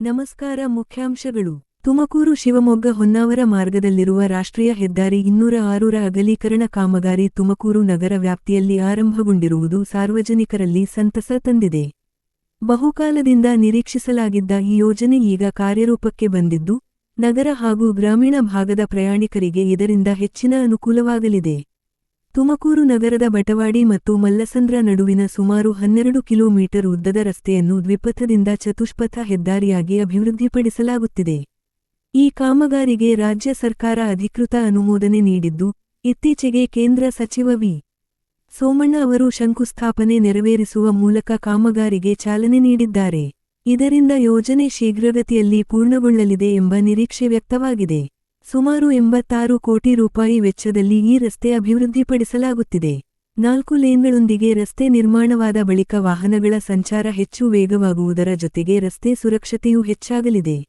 ನಮಸ್ಕಾರ ಮುಖ್ಯಾಂಶಗಳು. ತುಮಕೂರು ಶಿವಮೊಗ್ಗ ಹೊನ್ನಾವರ ಮಾರ್ಗದಲ್ಲಿರುವ ರಾಷ್ಟ್ರೀಯ ಹೆದ್ದಾರಿ ಇನ್ನೂರ ಆರರ ಅಗಲೀಕರಣ ಕಾಮಗಾರಿ ತುಮಕೂರು ನಗರ ವ್ಯಾಪ್ತಿಯಲ್ಲಿ ಆರಂಭಗೊಂಡಿರುವುದು ಸಾರ್ವಜನಿಕರಲ್ಲಿ ಸಂತಸ ತಂದಿದೆ. ಬಹುಕಾಲದಿಂದ ನಿರೀಕ್ಷಿಸಲಾಗಿದ್ದ ಈ ಯೋಜನೆ ಈಗ ಕಾರ್ಯರೂಪಕ್ಕೆ ಬಂದಿದ್ದು, ನಗರ ಹಾಗೂ ಗ್ರಾಮೀಣ ಭಾಗದ ಪ್ರಯಾಣಿಕರಿಗೆ ಇದರಿಂದ ಹೆಚ್ಚಿನ ಅನುಕೂಲವಾಗಲಿದೆ. ತುಮಕೂರು ನಗರದ ಬಟವಾಡಿ ಮತ್ತು ಮಲ್ಲಸಂದ್ರ ನಡುವಿನ ಸುಮಾರು ಹನ್ನೆರಡು ಕಿಲೋಮೀಟರ್ ಉದ್ದದ ರಸ್ತೆಯನ್ನು ದ್ವಿಪಥದಿಂದ ಚತುಷ್ಪಥ ಹೆದ್ದಾರಿಯಾಗಿ ಅಭಿವೃದ್ಧಿಪಡಿಸಲಾಗುತ್ತಿದೆ. ಈ ಕಾಮಗಾರಿಗೆ ರಾಜ್ಯ ಸರ್ಕಾರ ಅಧಿಕೃತ ಅನುಮೋದನೆ ನೀಡಿದ್ದು, ಇತ್ತೀಚೆಗೆ ಕೇಂದ್ರ ಸಚಿವ ವಿ. ಸೋಮಣ್ಣ ಅವರು ಶಂಕುಸ್ಥಾಪನೆ ನೆರವೇರಿಸುವ ಮೂಲಕ ಕಾಮಗಾರಿಗೆ ಚಾಲನೆ ನೀಡಿದ್ದಾರೆ. ಇದರಿಂದ ಯೋಜನೆ ಶೀಘ್ರಗತಿಯಲ್ಲಿ ಪೂರ್ಣಗೊಳ್ಳಲಿದೆ ಎಂಬ ನಿರೀಕ್ಷೆ ವ್ಯಕ್ತವಾಗಿದೆ. ಸುಮಾರು ಎಂಬತ್ತಾರು ಕೋಟಿ ರೂಪಾಯಿ ವೆಚ್ಚದಲ್ಲಿ ಈ ರಸ್ತೆ ಅಭಿವೃದ್ಧಿಪಡಿಸಲಾಗುತ್ತಿದೆ. ನಾಲ್ಕು ಲೇನ್ಗಳೊಂದಿಗೆ ರಸ್ತೆ ನಿರ್ಮಾಣವಾದ ಬಳಿಕ ವಾಹನಗಳ ಸಂಚಾರ ಹೆಚ್ಚು ವೇಗವಾಗುವುದರ ಜೊತೆಗೆ ರಸ್ತೆ ಸುರಕ್ಷತೆಯೂ ಹೆಚ್ಚಾಗಲಿದೆ.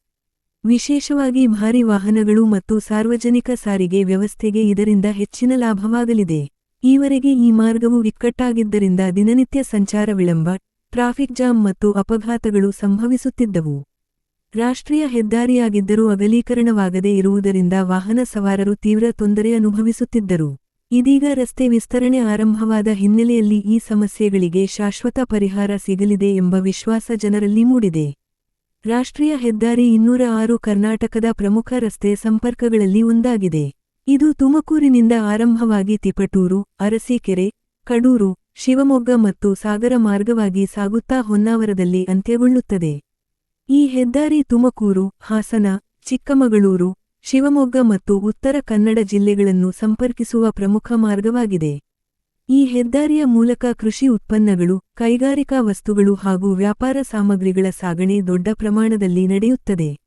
ವಿಶೇಷವಾಗಿ ಭಾರಿ ವಾಹನಗಳು ಮತ್ತು ಸಾರ್ವಜನಿಕ ಸಾರಿಗೆ ವ್ಯವಸ್ಥೆಗೆ ಇದರಿಂದ ಹೆಚ್ಚಿನ ಲಾಭವಾಗಲಿದೆ. ಈವರೆಗೆ ಈ ಮಾರ್ಗವು ಇಕ್ಕಟ್ಟಾಗಿದ್ದರಿಂದ ದಿನನಿತ್ಯ ಸಂಚಾರ ವಿಳಂಬ ಟ್ರಾಫಿಕ್ ಜಾಮ್ ಮತ್ತು ಅಪಘಾತಗಳು ಸಂಭವಿಸುತ್ತಿದ್ದವು. ರಾಷ್ಟ್ರೀಯ ಹೆದ್ದಾರಿಯಾಗಿದ್ದರೂ ಅಗಲೀಕರಣವಾಗದೇ ಇರುವುದರಿಂದ ವಾಹನ ಸವಾರರು ತೀವ್ರ ತೊಂದರೆ ಅನುಭವಿಸುತ್ತಿದ್ದರು. ಇದೀಗ ರಸ್ತೆ ವಿಸ್ತರಣೆ ಆರಂಭವಾದ ಹಿನ್ನೆಲೆಯಲ್ಲಿ ಈ ಸಮಸ್ಯೆಗಳಿಗೆ ಶಾಶ್ವತ ಪರಿಹಾರ ಸಿಗಲಿದೆ ಎಂಬ ವಿಶ್ವಾಸ ಜನರಲ್ಲಿ ಮೂಡಿದೆ. ರಾಷ್ಟ್ರೀಯ ಹೆದ್ದಾರಿ ಇನ್ನೂರ ಆರು ಕರ್ನಾಟಕದ ಪ್ರಮುಖ ರಸ್ತೆ ಸಂಪರ್ಕಗಳಲ್ಲಿ ಒಂದಾಗಿದೆ. ಇದು ತುಮಕೂರಿನಿಂದ ಆರಂಭವಾಗಿ ತಿಪಟೂರು, ಅರಸೀಕೆರೆ, ಕಡೂರು, ಶಿವಮೊಗ್ಗ ಮತ್ತು ಸಾಗರ ಮಾರ್ಗವಾಗಿ ಸಾಗುತ್ತಾ ಹೊನ್ನಾವರದಲ್ಲಿ ಅಂತ್ಯಗೊಳ್ಳುತ್ತದೆ. ಈ ಹೆದ್ದಾರಿ ತುಮಕೂರು, ಹಾಸನ, ಚಿಕ್ಕಮಗಳೂರು, ಶಿವಮೊಗ್ಗ ಮತ್ತು ಉತ್ತರ ಕನ್ನಡ ಜಿಲ್ಲೆಗಳನ್ನು ಸಂಪರ್ಕಿಸುವ ಪ್ರಮುಖ ಮಾರ್ಗವಾಗಿದೆ. ಈ ಹೆದ್ದಾರಿಯ ಮೂಲಕ ಕೃಷಿ ಉತ್ಪನ್ನಗಳು, ಕೈಗಾರಿಕಾ ವಸ್ತುಗಳು ಹಾಗೂ ವ್ಯಾಪಾರ ಸಾಮಗ್ರಿಗಳ ಸಾಗಣೆ ದೊಡ್ಡ ಪ್ರಮಾಣದಲ್ಲಿ ನಡೆಯುತ್ತದೆ.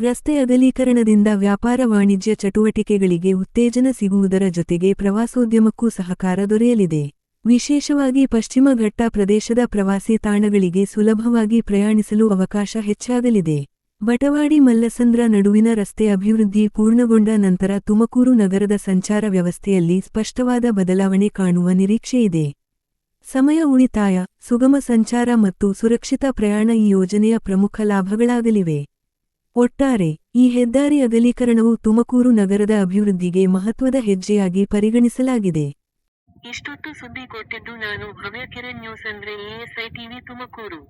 ರಸ್ತೆ ಅಗಲೀಕರಣದಿಂದ ವ್ಯಾಪಾರ ವಾಣಿಜ್ಯ ಚಟುವಟಿಕೆಗಳಿಗೆ ಉತ್ತೇಜನ ಸಿಗುವುದರ ಜೊತೆಗೆ ಪ್ರವಾಸೋದ್ಯಮಕ್ಕೂ ಸಹಕಾರ ದೊರೆಯಲಿದೆ. ವಿಶೇಷವಾಗಿ ಪಶ್ಚಿಮ ಘಟ್ಟ ಪ್ರದೇಶದ ಪ್ರವಾಸಿ ತಾಣಗಳಿಗೆ ಸುಲಭವಾಗಿ ಪ್ರಯಾಣಿಸಲು ಅವಕಾಶ ಹೆಚ್ಚಾಗಲಿದೆ. ಬಟವಾಡಿ ಮಲ್ಲಸಂದ್ರ ನಡುವಿನ ರಸ್ತೆ ಅಭಿವೃದ್ಧಿ ಪೂರ್ಣಗೊಂಡ ನಂತರ ತುಮಕೂರು ನಗರದ ಸಂಚಾರ ವ್ಯವಸ್ಥೆಯಲ್ಲಿ ಸ್ಪಷ್ಟವಾದ ಬದಲಾವಣೆ ಕಾಣುವ ನಿರೀಕ್ಷೆಯಿದೆ ಸಮಯ ಉಳಿತಾಯ, ಸುಗಮ ಸಂಚಾರ ಮತ್ತು ಸುರಕ್ಷಿತ ಪ್ರಯಾಣ ಈ ಯೋಜನೆಯ ಪ್ರಮುಖ ಲಾಭಗಳಾಗಲಿವೆ. ಒಟ್ಟಾರೆ, ಈ ಹೆದ್ದಾರಿ ಅಗಲೀಕರಣವು ತುಮಕೂರು ನಗರದ ಅಭಿವೃದ್ಧಿಗೆ ಮಹತ್ವದ ಹೆಜ್ಜೆಯಾಗಿ ಪರಿಗಣಿಸಲಾಗಿದೆ. ಇಷ್ಟೊತ್ತು ಸುದ್ದಿ ಕೊಟ್ಟಿದ್ದು ನಾನು ಭವ್ಯ ಕಿರಣ್ ನ್ಯೂಸ್ ಅಂದ್ರೆ ಎಎಸ್ಐ ಟಿವಿ ತುಮಕೂರು.